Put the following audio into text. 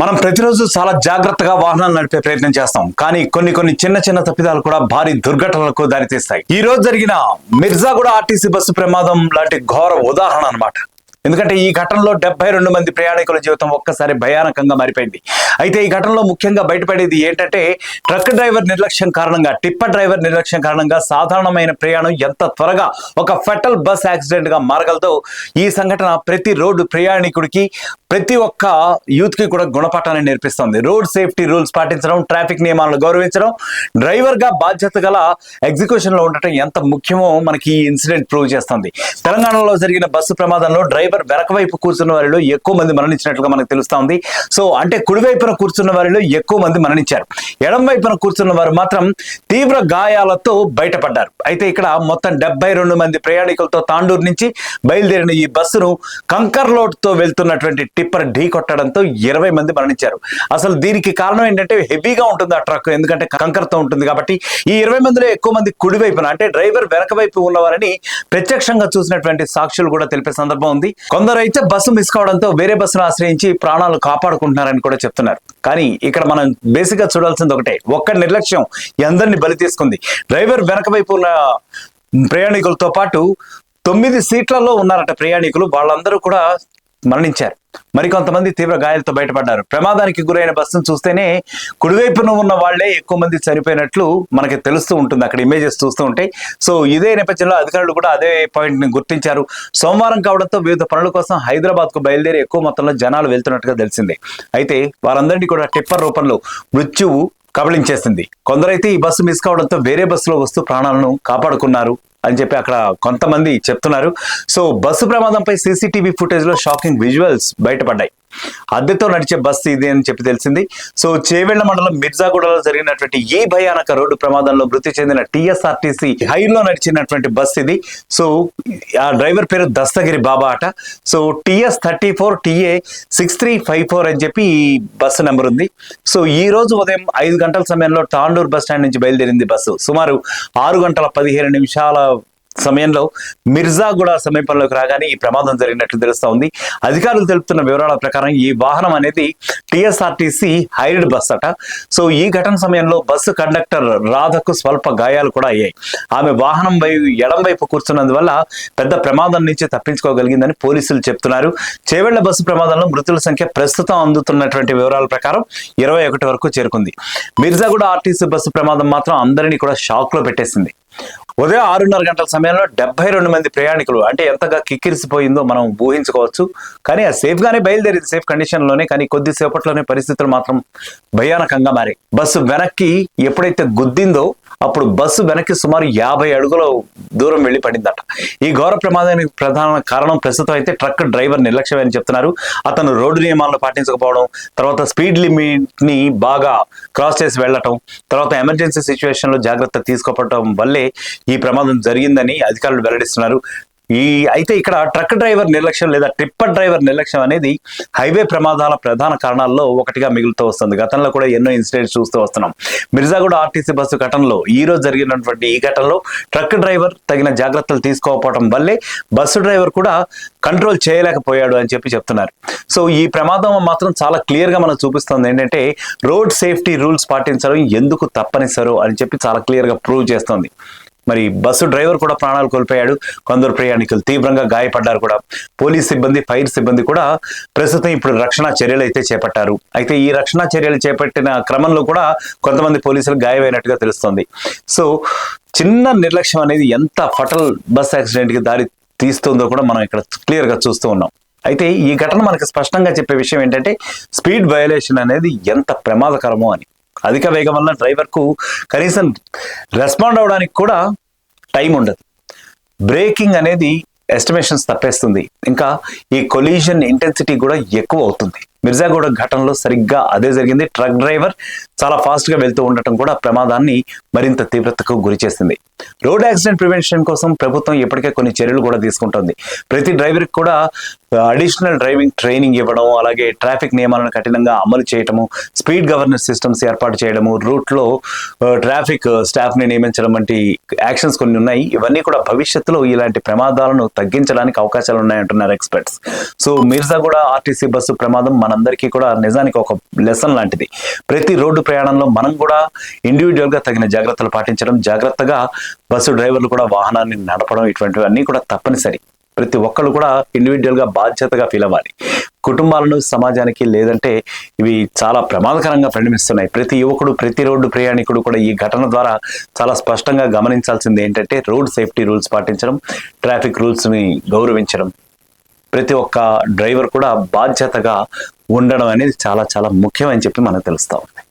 మనం ప్రతిరోజు చాలా జాగ్రత్తగా వాహనాలు నడిపే ప్రయత్నం చేస్తాం. కానీ కొన్ని కొన్ని చిన్న చిన్న తప్పిదాలు కూడా భారీ దుర్ఘటనలకు దారితీస్తాయి. ఈ రోజు జరిగిన మిర్జాగూడ ఆర్టీసీ బస్సు ప్రమాదం లాంటి ఘోర ఉదాహరణ అన్నమాట. ఎందుకంటే ఈ ఘటనలో డెబ్బై రెండు మంది ప్రయాణికుల జీవితం ఒక్కసారి భయానకంగా మారిపోయింది. అయితే ఈ ఘటనలో ముఖ్యంగా బయటపడేది ఏంటంటే ట్రక్ డ్రైవర్ నిర్లక్ష్యం కారణంగా టిప్పర్ డ్రైవర్ నిర్లక్ష్యం కారణంగా సాధారణమైన ప్రయాణం ఎంత త్వరగా ఒక ఫెటల్ బస్ యాక్సిడెంట్గా మారగలదో ఈ సంఘటన ప్రతి రోడ్డు ప్రయాణికుడికి ప్రతి ఒక్క యూత్కి కూడా గుణపాఠాన్ని నేర్పిస్తుంది. రోడ్ సేఫ్టీ రూల్స్ పాటించడం ట్రాఫిక్ నియమాలను గౌరవించడం డ్రైవర్గా బాధ్యత గల ఎగ్జిక్యూషన్లో ఉండటం ఎంత ముఖ్యమో మనకి ఈ ఇన్సిడెంట్ ప్రూవ్ చేస్తుంది. తెలంగాణలో జరిగిన బస్సు ప్రమాదంలో డ్రైవర్ వెనక వైపు కూర్చున్న వారిలో ఎక్కువ మంది మరణించినట్లుగా మనకు తెలుస్తోంది సో అంటే కుడి వైపున కూర్చున్న వారిలో ఎక్కువ మంది మరణించారు. ఎడం వైపున కూర్చున్న వారు మాత్రం తీవ్ర గాయాలతో బయటపడ్డారు. అయితే ఇక్కడ మొత్తం డెబ్బై రెండు మంది ప్రయాణికులతో తాండూరు నుంచి బయలుదేరిన ఈ బస్సును కంకర్ లోడ్తో వెళ్తున్నటువంటి టిప్పర్ ఢీ కొట్టడంతో ఇరవై మంది మరణించారు. అసలు దీనికి కారణం ఏంటంటే హెవీగా ఉంటుంది ఆ ట్రక్ ఎందుకంటే కంకర్తో ఉంటుంది కాబట్టి ఈ ఇరవై మందిలో ఎక్కువ మంది కుడివైపున అంటే డ్రైవర్ వెనక వైపు ఉన్నవారని ప్రత్యక్షంగా చూసినటువంటి సాక్షులు కూడా తెలిపే సందర్భం ఉంది. కొందరు అయితే బస్సు మిస్ కావడంతో వేరే బస్సును ఆశ్రయించి ప్రాణాలు కాపాడుకుంటున్నారని కూడా చెప్తున్నారు. కానీ ఇక్కడ మనం బేసిక్గా చూడాల్సింది ఒకటే. ఒక్క నిర్లక్ష్యం ఎందరిని బలి తీసుకుంది. డ్రైవర్ వెనక వైపు ఉన్న ప్రయాణికులతో పాటు తొమ్మిది సీట్లలో ఉన్నారట ప్రయాణికులు. వాళ్ళందరూ కూడా మరణించారు. మరికొంతమంది తీవ్ర గాయాలతో బయటపడ్డారు. ప్రమాదానికి గురైన బస్సును చూస్తేనే కుడివైపున ఉన్న వాళ్ళే ఎక్కువ మంది చనిపోయినట్లు మనకి తెలుస్తూ ఉంటుంది. అక్కడ ఇమేజెస్ చూస్తూ ఉంటే. సో ఇదే నేపథ్యంలో అధికారులు కూడా అదే పాయింట్ని గుర్తించారు. సోమవారం కావడంతో వివిధ పనుల కోసం హైదరాబాద్కు బయలుదేరి ఎక్కువ మొత్తంలో జనాలు వెళ్తున్నట్టుగా తెలిసిందే. అయితే వారందరినీ కూడా టిప్పర్ రూపంలో మృత్యువు కబళించేసింది. కొందరైతే ఈ బస్సు మిస్ కావడంతో వేరే బస్సులో వస్తూ ప్రాణాలను కాపాడుకున్నారు. అని చెప్పి అక్కడ కొంతమంది చెప్తున్నారు. సో బస్సు ప్రమాదంపై సీసీటీవీ ఫుటేజ్లో షాకింగ్ విజువల్స్ బయటపడ్డాయి. అద్దెతో నడిచే బస్సు ఇది అని చెప్పి తెలిసింది. సో చేవెళ్ళ మండలం మిర్జాగూడలో జరిగినటువంటి ఈ భయానక రోడ్డు ప్రమాదంలో మృతి చెందిన టీఎస్ఆర్టీసీ హైలో నడిచినటువంటి బస్ ఇది. సో ఆ డ్రైవర్ పేరు దస్తగిరి బాబా అట. So TS thirty four TA six three five four అని చెప్పి ఈ బస్సు నెంబర్ ఉంది. సో ఈ రోజు ఉదయం ఐదు గంటల సమయంలో తాండూర్ బస్ స్టాండ్ నుంచి బయలుదేరింది బస్సు. సుమారు ఆరు గంటల పదిహేను నిమిషాల సమయంలో మిర్జాగూడ సమీపంలోకి రాగానే ఈ ప్రమాదం జరిగినట్లు తెలుస్తా ఉంది. అధికారులు తెలుపుతున్న వివరాల ప్రకారం ఈ వాహనం అనేది టీఎస్ఆర్టీసీ హైర్డ్ బస్ అట. సో ఈ ఘటన సమయంలో బస్సు కండక్టర్ రాధకు స్వల్ప గాయాలు కూడా అయ్యాయి. ఆమె వాహనం వైపు ఎడం వైపు కూర్చున్నందువల్ల పెద్ద ప్రమాదం నుంచి తప్పించుకోగలిగిందని పోలీసులు చెప్తున్నారు. చేవెళ్ళ బస్సు ప్రమాదంలో మృతుల సంఖ్య ప్రస్తుతం అందుతున్నటువంటి వివరాల ప్రకారం ఇరవై ఒకటి వరకు చేరుకుంది. మిర్జాగూడ ఆర్టీసీ బస్సు ప్రమాదం మాత్రం అందరినీ కూడా షాక్లో పెట్టేసింది. ఉదయం ఆరున్నర గంటల సమయంలో డెబ్బై రెండు మంది ప్రయాణికులు అంటే ఎంతగా కిక్కిరిసిపోయిందో మనం ఊహించుకోవచ్చు. కానీ అది సేఫ్ గానే బయలుదేరింది సేఫ్ కండిషన్లోనే. కానీ కొద్దిసేపట్లోనే పరిస్థితులు మాత్రం భయానకంగా మారాయి. బస్సు వెనక్కి ఎప్పుడైతే గుద్దిందో అప్పుడు బస్సు వెనక్కి సుమారు యాభై అడుగుల దూరం వెళ్ళి పడిందట. ఈ ఘోర ప్రమాదానికి ప్రధాన కారణం ప్రస్తుతం అయితే ట్రక్ డ్రైవర్ నిర్లక్ష్యం అని చెప్తున్నారు. అతను రోడ్డు నియమాలను పాటించకపోవడం తర్వాత స్పీడ్ లిమిట్ని బాగా క్రాస్ చేసి వెళ్ళటం తర్వాత ఎమర్జెన్సీ సిచ్యువేషన్లో జాగ్రత్త తీసుకోవటం వల్లే ఈ ప్రమాదం జరిగిందని అధికారులు వెల్లడిస్తున్నారు. ఈ అయితే ఇక్కడ ట్రక్ డ్రైవర్ నిర్లక్ష్యం లేదా టిప్పర్ డ్రైవర్ నిర్లక్ష్యం అనేది హైవే ప్రమాదాల ప్రధాన కారణాల్లో ఒకటిగా మిగులుతూ వస్తుంది. గతంలో కూడా ఎన్నో ఇన్సిడెంట్స్ చూస్తూ వస్తున్నాం. మిర్జాగూడ ఆర్టీసీ బస్సు ఘటనలో ఈ రోజు జరిగినటువంటి ఈ ఘటనలో ట్రక్ డ్రైవర్ తగిన జాగ్రత్తలు తీసుకోకపోవడం వల్లే బస్సు డ్రైవర్ కూడా కంట్రోల్ చేయలేకపోయాడు అని చెప్పి చెప్తున్నారు. సో ఈ ప్రమాదం మాత్రం చాలా క్లియర్గా మనం చూపిస్తుంది. ఏంటంటే రోడ్ సేఫ్టీ రూల్స్ పాటించడం ఎందుకు తప్పనిసరు అని చెప్పి చాలా క్లియర్గా ప్రూవ్ చేస్తుంది. మరి బస్సు డ్రైవర్ కూడా ప్రాణాలు కోల్పోయాడు. కొందరు ప్రయాణికులు తీవ్రంగా గాయపడ్డారు కూడా. పోలీస్ సిబ్బంది ఫైర్ సిబ్బంది కూడా ప్రస్తుతం ఇప్పుడు రక్షణ చర్యలు అయితే చేపట్టారు. అయితే ఈ రక్షణ చర్యలు చేపట్టిన క్రమంలో కూడా కొంతమంది పోలీసులు గాయమైనట్టుగా తెలుస్తోంది. సో చిన్న నిర్లక్ష్యం అనేది ఎంత ఫటల్ బస్ యాక్సిడెంట్కి దారి తీస్తుందో కూడా మనం ఇక్కడ క్లియర్గా చూస్తూ ఉన్నాం. అయితే ఈ ఘటన మనకి స్పష్టంగా చెప్పే విషయం ఏంటంటే స్పీడ్ వయలేషన్ అనేది ఎంత ప్రమాదకరమో అని. అధిక వేగం వల్ల డ్రైవర్కు కనీసం రెస్పాండ్ అవడానికి కూడా టైం ఉండదు. బ్రేకింగ్ అనేది ఎస్టిమేషన్స్ తప్పేస్తుంది. ఇంకా ఈ కొలీజన్ ఇంటెన్సిటీ కూడా ఎక్కువ అవుతుంది. మిర్జాగూడ ఘటనలో సరిగ్గా అదే జరిగింది. ట్రక్ డ్రైవర్ చాలా ఫాస్ట్గా వెళ్తూ ఉండటం కూడా ప్రమాదాన్ని మరింత తీవ్రతకు గురి చేసింది. రోడ్ యాక్సిడెంట్ ప్రివెన్షన్ కోసం ప్రభుత్వం ఇప్పటికే కొన్ని చర్యలు కూడా తీసుకుంటుంది. ప్రతి డ్రైవర్ కూడా అడిషనల్ డ్రైవింగ్ ట్రైనింగ్ ఇవ్వడం అలాగే ట్రాఫిక్ నియమాలను కఠినంగా అమలు చేయడము స్పీడ్ గవర్నెన్స్ సిస్టమ్స్ ఏర్పాటు చేయడము రూట్లో ట్రాఫిక్ స్టాఫ్ని నియమించడం వంటి యాక్షన్స్ కొన్ని ఉన్నాయి. ఇవన్నీ కూడా భవిష్యత్తులో ఇలాంటి ప్రమాదాలను తగ్గించడానికి అవకాశాలు ఉన్నాయంటున్నారు experts. So Mirzaguda RTC bus ప్రమాదం మన మనందరికీ కూడా నిజానికి ఒక లెసన్ లాంటిది. ప్రతి రోడ్డు ప్రయాణంలో మనం కూడా ఇండివిజువల్గా తగిన జాగ్రత్తలు పాటించడం జాగ్రత్తగా బస్సు డ్రైవర్లు కూడా వాహనాన్ని నడపడం ఇటువంటివన్నీ కూడా తప్పనిసరి. ప్రతి ఒక్కరు కూడా ఇండివిజువల్గా బాధ్యతగా ఫీల్ అవ్వాలి. కుటుంబాలను సమాజానికి లేదంటే ఇవి చాలా ప్రమాదకరంగా పరిణమిస్తున్నాయి. ప్రతి యువకుడు ప్రతి రోడ్డు ప్రయాణికుడు కూడా ఈ ఘటన ద్వారా చాలా స్పష్టంగా గమనించాల్సింది ఏంటంటే రోడ్ సేఫ్టీ రూల్స్ పాటించడం ట్రాఫిక్ రూల్స్ని గౌరవించడం. ప్రతి ఒక్క డ్రైవర్ కూడా బాధ్యతగా ఉండడం అనేది చాలా చాలా ముఖ్యం అని చెప్పి మనకు తెలుస్తా ఉంది.